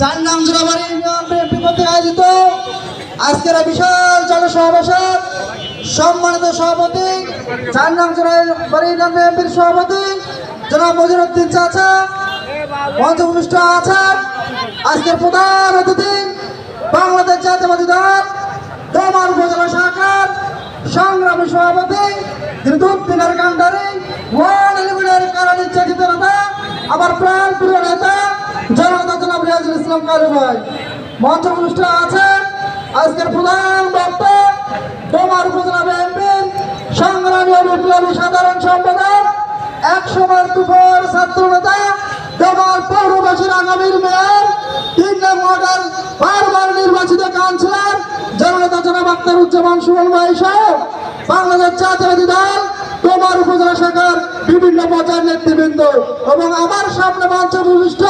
চার নাম আয়োজিত, আজকের বিশাল জনসমাবেশের সম্মানিত সভাপতি চার নাম জোড়াবাড়ি বিএনপির সভাপতি, জনাব মজিরুদ্দিন চাচা, মঞ্চ ভূমিষ্ঠ আছেন আজকের প্রধান অতিথি, বাংলাদেশ জাতীয়বাদী দল দোমার উপজেলা শাখার সংগ্রামী সভাপতি তিনি দুদিনের কান্ডারি আমার প্রাণ প্রিয় নেতা জনতা জনাব রিয়াজুল ইসলাম কালু ভাই। মঞ্চ অনুষ্ঠান আছে। আজকের প্রধান বক্তা তোমার উপজেলা বিএনপির সংগ্রামী ও বিপ্লবী সাধারণ সম্পাদক এক সময় তুফার ছাত্র নেতা, ডোমার পৌরবাসীর আগামীর মেয়র, তিন ওয়ার্ডের বারবার নির্বাচিত কাউন্সিলর, জননেতা জনাব আক্তারুজ্জামান সুমন ভাই সহ বাংলাদেশ জাতীয়বাদী দল তোমার উপজেলা শাখার বিভিন্ন পর্যায়ের নেতৃবৃন্দ এবং আমার সামনে মঞ্চ ভূমিষ্ঠ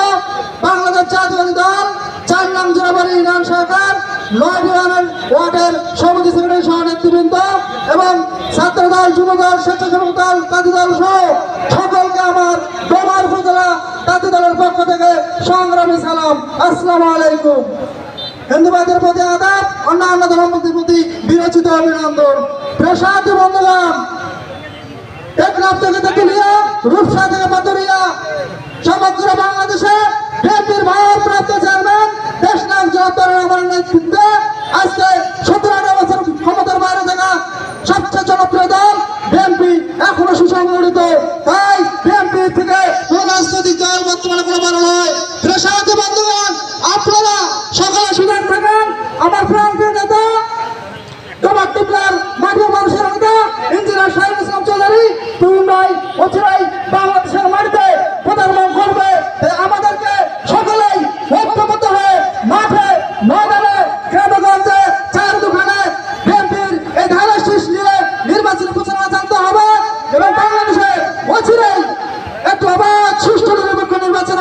বাংলাদেশ জাতীয়বাদী দল চার নাম জোড়াবাড়ি ইউনিয়ন শাখার নয় ইউনিয়ন ওয়ার্ডের সমিতি সেক্রেটারি সহ নেতৃবৃন্দ এবং ছাত্র দল যুব দল স্বেচ্ছাসেবক দল, তাঁতি দল সহ সকলকে আমার তোমার উপজেলা তাঁতি দলের পক্ষ থেকে সংগ্রামী সালাম। আসসালামু আলাইকুম। হিন্দুবাদের প্রতি আদাব অন্যান্য ধর্মপতির প্রতি বিরচিত অভিনন্দন। প্রসাদ বন্ধুগণ টেকনাফ থেকে তেতুলিয়া রূপসা থেকে পাতুরিয়া সমগ্র বাংলাদেশে বিএনপির ভারপ্রাপ্ত চেয়ারম্যান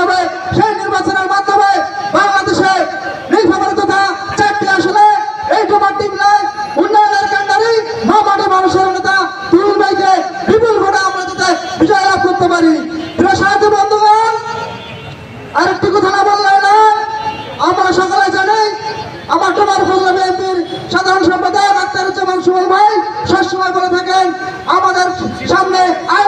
হবে, সেই নির্বাচনের মাধ্যমে বাংলাদেশে তথা চারটি আসনে এই তোমার টিমলায় উন্নয়নের কান্ডারি মামাটি মানুষের নেতা তুল ভাইকে বিপুল ভোটে আমরা যাতে বিজয় লাভ করতে পারি। সাহায্য বন্ধুগণ, আরেকটি কথা না বললে আমরা সকলে জানি আমার তোমার উপজেলা বিএনপির সাধারণ সম্পাদক আক্তারুজ্জামান সুমন ভাই, সবসময় বলে থাকেন, আমাদের সামনে আয়নার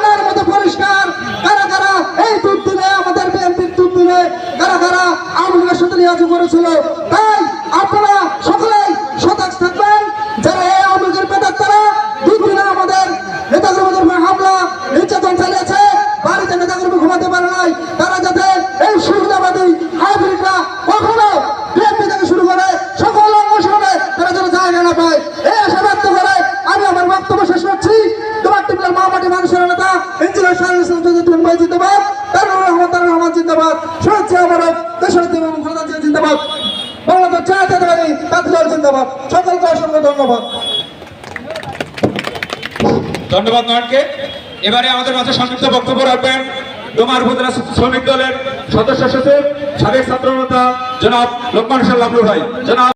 লীগের করেছিল। তাই আপনারা ধন্যবাদ। নয়নকে। এবারে আমাদের মাঝে সংযুক্ত বক্তব্য রাখবেন। ডোমার উপজেলা শ্রমিক দলের সদস্য সচিব, সাবেক ছাত্র নেতা জনাব লোকমান ভাই। জনাব